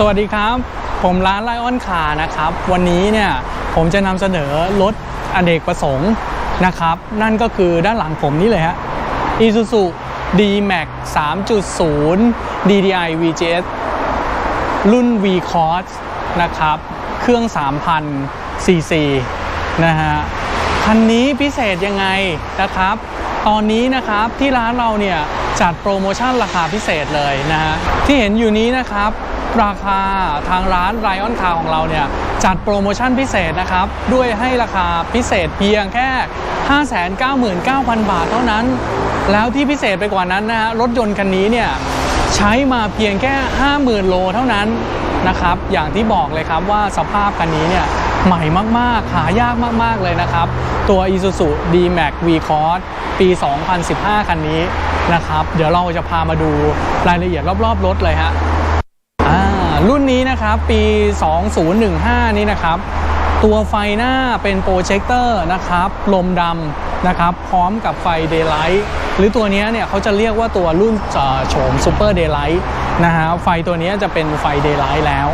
สวัสดีครับ ผมร้านไลออนคาร์นะครับ วันนี้เนี่ยผมจะนำเสนอรถอเนกประสงค์นะครับ นั่นก็คือด้านหลังผมนี่เลยฮะ Isuzu D-Max 3.0 DDI VGS รุ่น V Cross นะครับ เครื่อง 3,000 cc นะฮะ คันนี้พิเศษยังไงนะครับ ตอนนี้นะครับที่ร้านเราเนี่ยจัดโปรโมชั่นราคาพิเศษเลยนะฮะที่เห็นอยู่นี้นะครับ ราคาทางร้านไรออนคาของเราเนี่ย จัดโปรโมชั่นพิเศษนะครับ ด้วยให้ราคาพิเศษเพียงแค่ 599,000 บาทเท่านั้น แล้วที่พิเศษไปกว่านั้นนะฮะรถยนต์คันนี้เนี่ย ใช้มาเพียงแค่ 50,000 โลเท่านั้นนะครับ อย่างที่บอกเลยครับว่าสภาพคันนี้เนี่ยใหม่มาก ๆ หายากมาก ๆ เลยนะครับ ตัว Isuzu D-Max V-Cross ปี 2015 คันนี้นะครับ เดี๋ยวเราจะพามาดูรายละเอียดรอบ ๆ รถเลยฮะ รุ่นนี้นะครับปี 2015 นี้นะครับ ตัวไฟหน้าเป็นโปรเจคเตอร์นะครับลมดำนะครับ พร้อมกับไฟเดย์ไลท์หรือตัวนี้เนี่ยเขาจะเรียกว่าตัวรุ่นโฉมซูเปอร์เดย์ไลท์นะฮะไฟตัวนี้จะเป็นไฟเดย์ไลท์แล้ว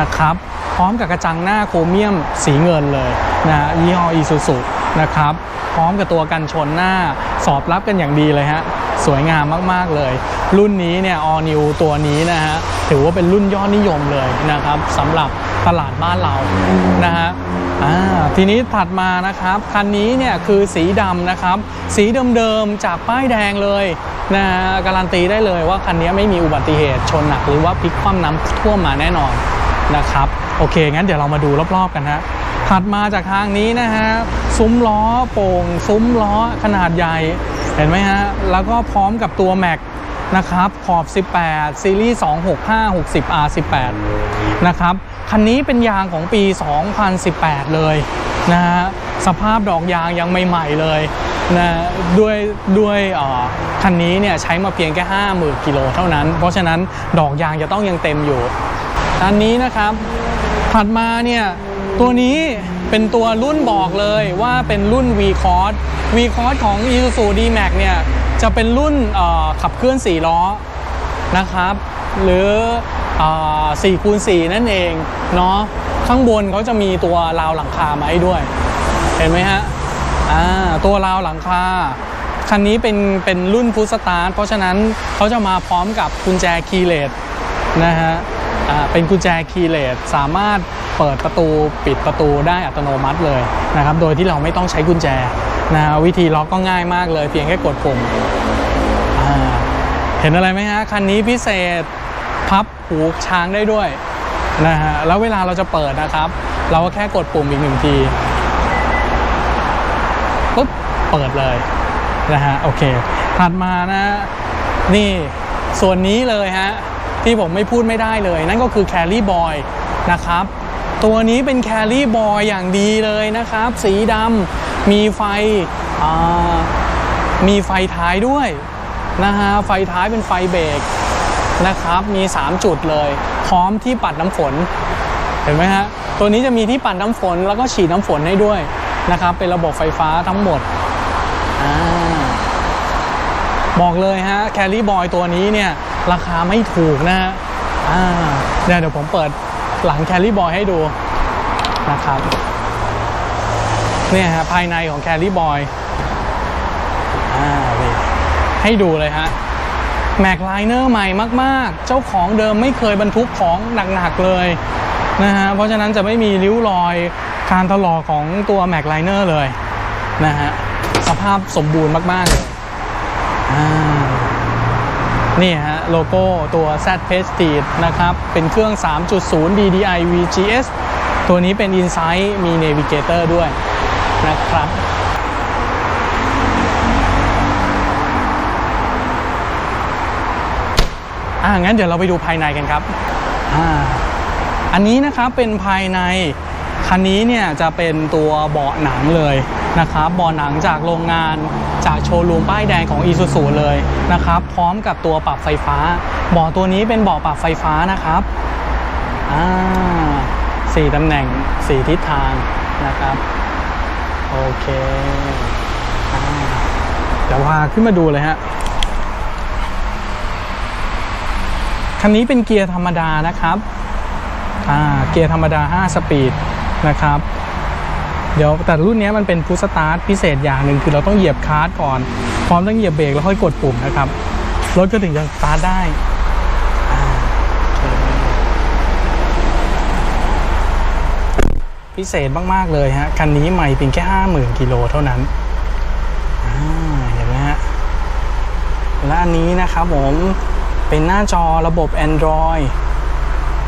นะครับ พร้อมกับกระจังหน้าโครเมียมสีเงินเลยนะฮะยี่ห้ออีซูซูนะครับ พร้อมกับตัวกันชนหน้าสอบรับกันอย่างดีเลยฮะ สวยงามมากๆเลย รุ่นนี้เนี่ย all new ตัวนี้นะฮะถือว่าเป็นรุ่นยอดนิยมเลยนะครับสำหรับตลาดบ้านเรานะฮะอ่าทีนี้ถัดมานะครับคันนี้เนี่ยคือสีดำนะครับ สีเดิมๆจากป้ายแดงเลยนะฮะการันตีได้เลยว่าคันนี้ไม่มีอุบัติเหตุชนหนักหรือว่าพลิกคว่ำน้ำท่วมมาแน่นอนนะครับ โอเค งั้นเดี๋ยวเรามาดูรอบๆกันฮะถัดมาจากทางนี้นะฮะซุ้มล้อโป่งซุ้มล้อขนาดใหญ่ เห็นไหมฮะ แล้วก็พร้อมกับตัวแม็กนะครับขอบ 18 ซีรีส์ 265 60 R18 นะครับ คันนี้เป็นยางของปี 2018 เลยนะฮะ สภาพดอกยางยังใหม่ๆเลยนะด้วยด้วยอ่อคันนี้เนี่ยใช้มาเพียงแค่ 50,000กิโลเท่านั้น เพราะฉะนั้นดอกยางจะต้องยังเต็มอยู่อันนี้นะครับ ถัดมาเนี่ย ตัวนี้ เป็นตัวรุ่นบอกเลยว่าเป็นรุ่น V Cross V Cross ของ Isuzu D-Max เนี่ยจะเป็นรุ่นขับเคลื่อน 4 ล้อนะครับ หรือ4คูณ4นั่นเองเนาะข้างบนเขาจะมีตัวราวหลังคามาให้ด้วย เห็นไหมฮะอ่าตัวราวหลังคาคันนี้เป็นเป็นรุ่นพุ s สตาร์ทเพราะฉะนั้นเขาจะมาพร้อมกับกุญแจคีย์เลสนะฮะอ่าเป็นกุญแจคีย์เลสสามารถ เปิดประตูปิดประตูได้อัตโนมัติเลยนะครับ โดยที่เราไม่ต้องใช้กุญแจนะวิธีล็อกก็ง่ายมากเลย เพียงแค่กดปุ่มเห็นอะไรไหมฮะ คันนี้พิเศษพับหูช้างได้ด้วยนะฮะแล้วเวลาเราจะเปิดนะครับ เราก็แค่กดปุ่มอีกหนึ่งทีปุ๊บเปิดเลยนะฮะโอเค ถัดมานะ นี่ส่วนนี้เลยฮะ ที่ผมไม่พูดไม่ได้เลย นั่นก็คือแคลรี่บอยนะครับ ตัวนี้เป็นแครี่บอยอย่างดีเลยนะครับ สีดำมีไฟมีไฟท้ายด้วยนะฮะไฟท้ายเป็นไฟเบรกนะครับมี 3 จุดเลย พร้อมที่ปัดน้ำฝน เห็นไหมฮะ ตัวนี้จะมีที่ปัดน้ำฝนแล้วก็ฉีดน้ำฝนให้ด้วยนะครับ เป็นระบบไฟฟ้าทั้งหมดอบอกเลยฮะแคลรี่บอยตัวนี้เนี่ย ราคาไม่ถูกนะฮะเนี่ยเดี๋ยวผมเปิด หลังแคลรี่บอยให้ดูนะครับเนี่ยฮะภายในของแคลรี่บอยให้ดูเลยฮะแม็กไลเนอร์ใหม่มากๆ เจ้าของเดิมไม่เคยบรรทุกของหนักๆเลยนะฮะเพราะฉะนั้นจะไม่มีริ้วรอยการถลอกของตัวแม็กไลเนอร์เลยนะฮะสภาพสมบูรณ์มากๆเลยนี่ฮะ โลโก้ตัว Z Prestige นะครับ เป็นเครื่อง 3.0 DDI VGS ตัวนี้เป็น Insight มี Navigator ด้วยนะครับอ่างั้นเดี๋ยวเราไปดูภายในกันครับอ่าอันนี้นะครับเป็นภายในคันนี้เนี่ยจะเป็นตัวเบาะหนังเลย นะครับบาะหนังจากโรงงานจากโชว์รูมป้ายแดงของ i s u z u เลยนะครับพร้อมกับตัวปรับไฟฟ้าบาะตัวนี้เป็นบาะปรับไฟฟ้านะครับอ่าสี่ตำแหน่งสี่ทิศทางนะครับโอเคอ่าเดี๋ยวพาขึ้นมาดูเลยฮะคันนี้เป็นเกียร์ธรรมดานะครับอ่าเกียร์ธรรมดา 5 สปีดนะครับ เดี๋ยวแต่รุ่นนี้มันเป็นพุชสตาร์ทพิเศษอย่างหนึ่งคือเราต้องเหยียบคาร์ดก่อน พร้อมต้องเหยียบเบรกแล้วค่อยกดปุ่มนะครับรถก็ถึงจะสตาร์ทได้พิเศษมาก ๆ เลยฮะ คันนี้ใหม่เพียงแค่ 50,000กิโลเท่านั้นอ่าเห็นไหมฮะ และอันนี้นะครับผมเป็นหน้าจอระบบ Android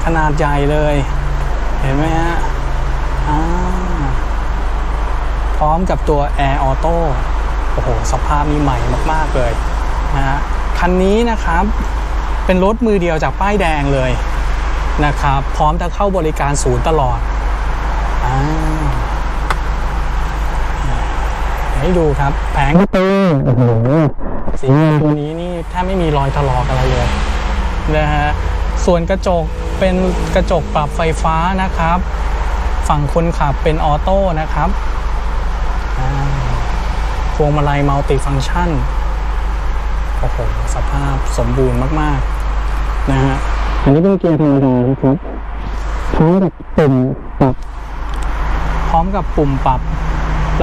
ขนาดใหญ่เลย เห็นไหมฮะอ่า ร้อมกับตัว Air Auto โอ้โห สภาพนี้ใหม่มาก ๆ เลยนะฮะคันนี้นะครับเป็นรถมือเดียวจากป้ายแดงเลยนะครับพร้อมจะเข้าบริการศูนย์ตลอดอาให้ดูครับแผงประตูโอ้โหสีเงินตัวนี้นี่แทบไม่มีรอยถลอกอะไรเลยนะฮะส่วนกระจกเป็นกระจกปรับไฟฟ้านะครับ ฝั่งคนขับเป็นออโต้นะครับอ่าพ วงมาลัยมัลติฟังก์ชันโอ้โหสภาพสมบูรณ์มาก ๆ นะฮะ อันนี้เป็นเกียร์ธรรมดานะครับพร้อมกับปุ่มปรับ พร้อมกับปุ่มปรับ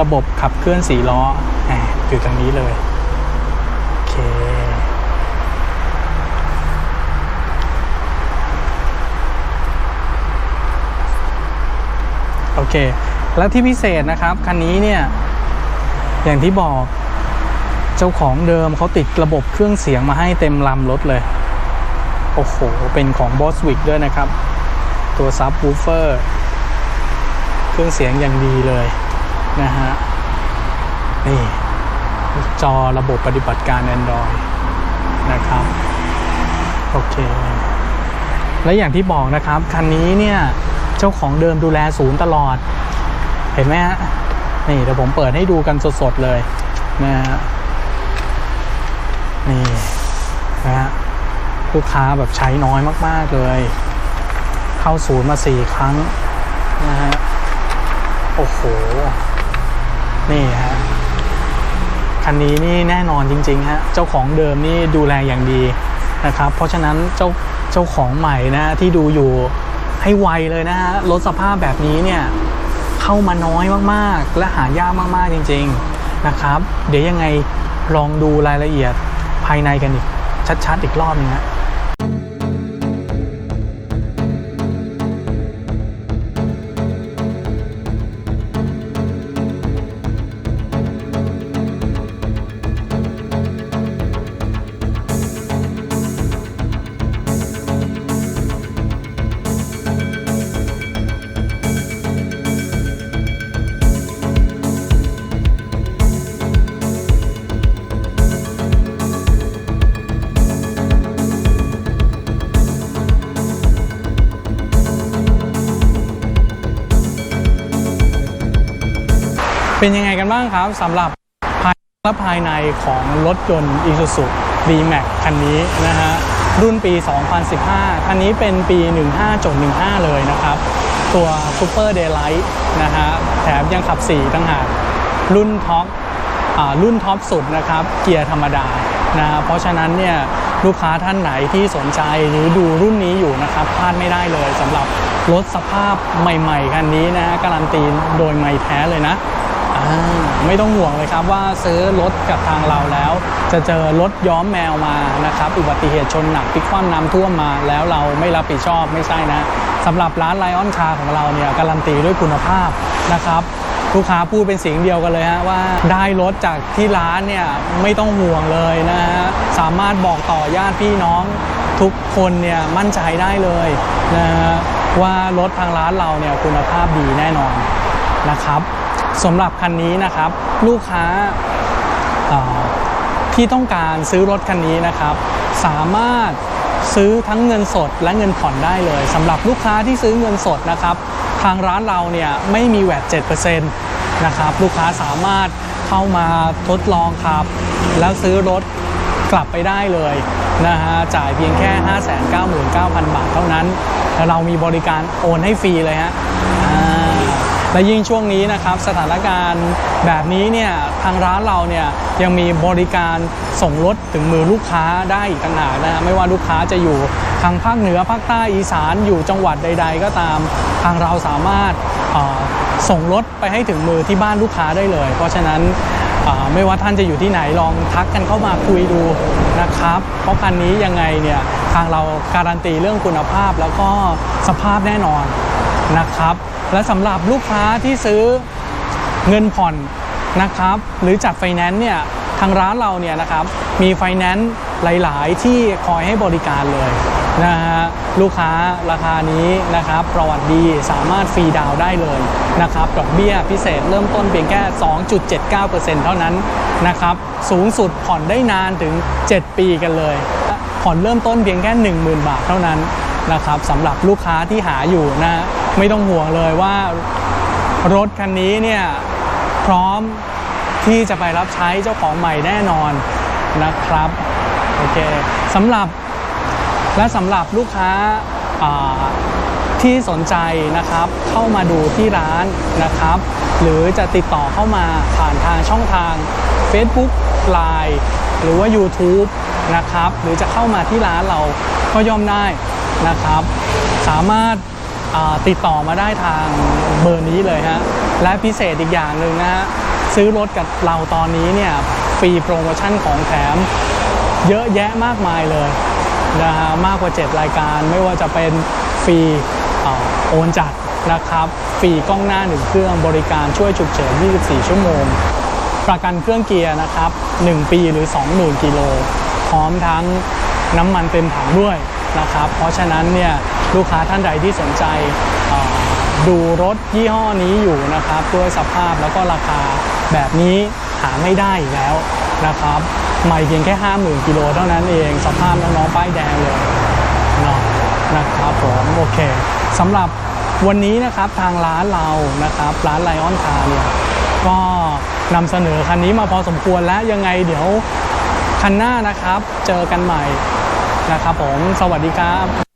ระบบขับเคลื่อนสี่ล้อแหมอยู่ตรงนี้เลย โอเค โอเค แล้วที่พิเศษนะครับ คันนี้เนี่ย อย่างที่บอกเจ้าของเดิมเขาติดระบบเครื่องเสียงมาให้เต็มลำรถเลย โอ้โห เป็นของ Boswick ด้วยนะครับ ตัวซับ w ูเฟอร์เครื่องเสียงอย่างดีเลยนะฮะ นี่จอระบบปฏิบัติการ Android นะครับ โอเค และอย่างที่บอกนะครับ คันนี้เนี่ย เจ้าของเดิมดูแลศูนย์ตลอด เห็นไหมฮะ นี่เดี๋ยวผมเปิดให้ดูกันสดๆเลยนะฮะนี่นะฮะลูกค้าแบบใช้น้อยมากๆเลย เข้าศูนย์มาสี่ครั้งนะฮะโอ้โห นี่ฮะคันนี้นี่แน่นอนจริงๆฮะเจ้าของเดิมนี่ดูแลอย่างดีนะครับ เพราะฉะนั้นเจ้าเจ้าของใหม่นะที่ดูอยู่ให้ไวเลยนะฮะรถสภาพแบบนี้เนี่ย เข้ามาน้อยมากๆ และหายากมากๆจริง ๆนะครับ เดี๋ยวยังไงลองดูรายละเอียดภายในกันอีกชัดๆอีกรอบนึงนะ เป็นยังไงกันบ้างครับสำหรับภายและภายในของรถยนต์ Isuzu D-Max คันนี้นะฮะรุ่นปี 2015 คันนี้เป็นปี 15จด15 เลยนะครับ ตัว Super Daylight นะฮะแถมยังขับ 4 ตั้งหากรุ่นท็อปรุ่นท็อปสุดนะครับ เกียร์ธรรมดานะเพราะฉะนั้นเนี่ยลูกค้าท่านไหนที่สนใจหรือดูรุ่นนี้อยู่นะครับพลาดไม่ได้เลยสำหรับรถสภาพใหม่ๆคันนี้นะการันตีโดยไม่แท้เลยนะ ไม่ต้องห่วงเลยครับว่าซื้อรถกับทางเราแล้ว จะเจอรถย้อมแมวมานะครับอุบัติเหตุชนหนักพิกคว่ำน้ำท่วมมา แล้วเราไม่รับผิดชอบไม่ใช่นะสำหรับร้านไลออนคาของเราเนี่ยการันตีด้วยคุณภาพนะครับลูกค้าพูดเป็นเสียงเดียวกันเลยฮะว่าได้รถจากที่ร้านเนี่ยไม่ต้องห่วงเลยนะฮะสามารถบอกต่อญาติพี่น้องทุกคนเนี่ยมั่นใจได้เลยนะฮะว่ารถทางร้านเราเนี่ยคุณภาพดีแน่นอนนะครับ สำหรับคันนี้นะครับ ลูกค้าที่ต้องการซื้อรถคันนี้นะครับ สามารถซื้อทั้งเงินสดและเงินผ่อนได้เลยสำหรับลูกค้าที่ซื้อเงินสดนะครับ ทางร้านเราเนี่ยไม่มีแวด7%นะครับลูกค้าสามารถเข้ามาทดลองขับ แล้วซื้อรถกลับไปได้เลยนะฮะจ่ายเพียงแค่ 599,000 บาทเท่านั้น แล้วเรามีบริการโอนให้ฟรีเลยฮะ และยิ่งช่วงนี้นะครับสถานการณ์แบบนี้เนี่ยทางร้านเราเนี่ยยังมีบริการส่งรถถึงมือลูกค้าได้อีกต่างหากนะไม่ว่าลูกค้าจะอยู่ทางภาคเหนือภาคใต้อีสานอยู่จังหวัดใด ๆ ก็ตามทางเราสามารถส่งรถไปให้ถึงมือที่บ้านลูกค้าได้เลย เพราะฉะนั้นไม่ว่าท่านจะอยู่ที่ไหนลองทักกันเข้ามาคุยดูนะครับ เพราะคันนี้ยังไงเนี่ยทางเราการันตีเรื่องคุณภาพแล้วก็สภาพแน่นอนนะครับ และสำหรับลูกค้าที่ซื้อเงินผ่อนนะครับ หรือจัดไฟแนนซ์เนี่ยทางร้านเราเนี่ยนะครับมีไฟแนนซ์หลาย ๆ ที่คอยให้บริการเลยนะฮะลูกค้าราคานี้นะครับประวัติดีสามารถฟรีดาวได้เลยนะครับดอกเบี้ยพิเศษเริ่มต้นเพียงแค่ 2.79%เท่านั้นนะครับสูงสุดผ่อนได้นานถึง 7 ปีกันเลย ผ่อนเริ่มต้นเพียงแค่ 10,000 บาทเท่านั้นนะครับสำหรับลูกค้าที่หาอยู่นะ ไม่ต้องห่วงเลยว่ารถคันนี้เนี่ยพร้อมที่จะไปรับใช้เจ้าของใหม่แน่นอนนะครับโอเคสำหรับและสำหรับลูกค้าที่สนใจนะครับเข้ามาดูที่ร้านนะครับ หรือจะติดต่อเข้ามาผ่านทางช่องทาง Facebook Line หรือว่า YouTube นะครับ หรือจะเข้ามาที่ร้านเราก็ย่อมได้นะครับ สามารถ ติดต่อมาได้ทางเบอร์นี้เลยฮะ และพิเศษอีกอย่างหนึ่งนะฮะ ซื้อรถกับเราตอนนี้เนี่ยฟรีโปรโมชั่นของแถม เยอะแยะมากมายเลยนะฮะมากกว่า 7 รายการไม่ว่าจะเป็นฟรีเอ่อโอนจัดนะครับฟรีกล้องหน้าหนึ่งเครื่องบริการช่วยฉุกเฉิน 24 ชั่วโมง ประกันเครื่องเกียร์นะครับ 1 ปีหรือ 20,000 กิโล พร้อมทั้งน้ำมันเต็มถังด้วย นะครับ เพราะฉะนั้นเนี่ยลูกค้าท่านใดที่สนใจดูรถยี่ห้อนี้อยู่นะครับด้วยสภาพแล้วก็ราคาแบบนี้หาไม่ได้อีกแล้วนะครับใหม่เพียงแค่ 50,000กิโลเท่านั้นเองสภาพน้องๆป้ายแดงเลยเนาะนะครับผมโอเคสำหรับวันนี้นะครับทางร้านเรานะครับร้านไลออนคาเนี่ยก็นำเสนอคันนี้มาพอสมควรแล้วยังไงเดี๋ยวคันหน้านะครับ เจอกันใหม่ นะครับผม สวัสดีครับ